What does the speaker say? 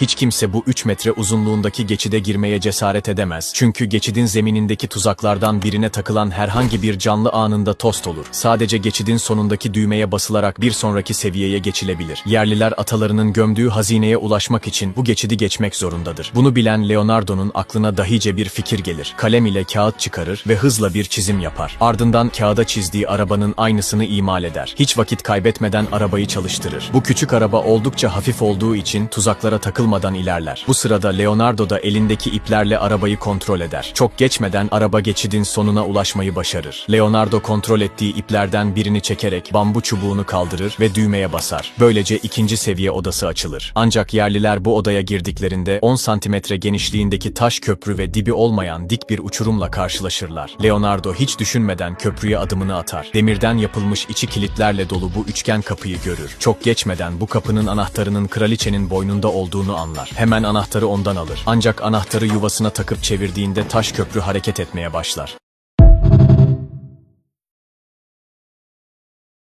Hiç kimse bu 3 metre uzunluğundaki geçide girmeye cesaret edemez. Çünkü geçidin zeminindeki tuzaklardan birine takılan herhangi bir canlı anında tost olur. Sadece geçidin sonundaki düğmeye basılarak bir sonraki seviyeye geçilebilir. Yerliler atalarının gömdüğü hazineye ulaşmak için bu geçidi geçmek zorundadır. Bunu bilen Leonardo'nun aklına dahice bir fikir gelir. Kalem ile kağıt çıkarır ve hızla bir çizim yapar. Ardından kağıda çizdiği arabanın aynısını imal eder. Hiç vakit kaybetmeden arabayı çalıştırır. Bu küçük araba oldukça hafif olduğu için tuzaklara takılmadan ilerler. Bu sırada Leonardo da elindeki iplerle arabayı kontrol eder. Çok geçmeden araba geçidin sonuna ulaşmayı başarır. Leonardo kontrol ettiği iplerden birini çekerek bambu çubuğunu kaldırır ve düğmeye basar. Böylece ikinci seviye odası açılır. Ancak yerliler bu odaya girdiklerinde 10 santimetre genişliğindeki taş köprü ve dibi olmayan dik bir uçurumla karşılaşırlar. Leonardo hiç düşünmeden köprüye adımını atar. Demirden yapılmış içi kilitlerle dolu bu üçgen kapıyı görür. Çok geçmeden bu kapının anahtarının kraliçenin boynunda anlar. Hemen anahtarı ondan alır. Ancak anahtarı yuvasına takıp çevirdiğinde taş köprü hareket etmeye başlar.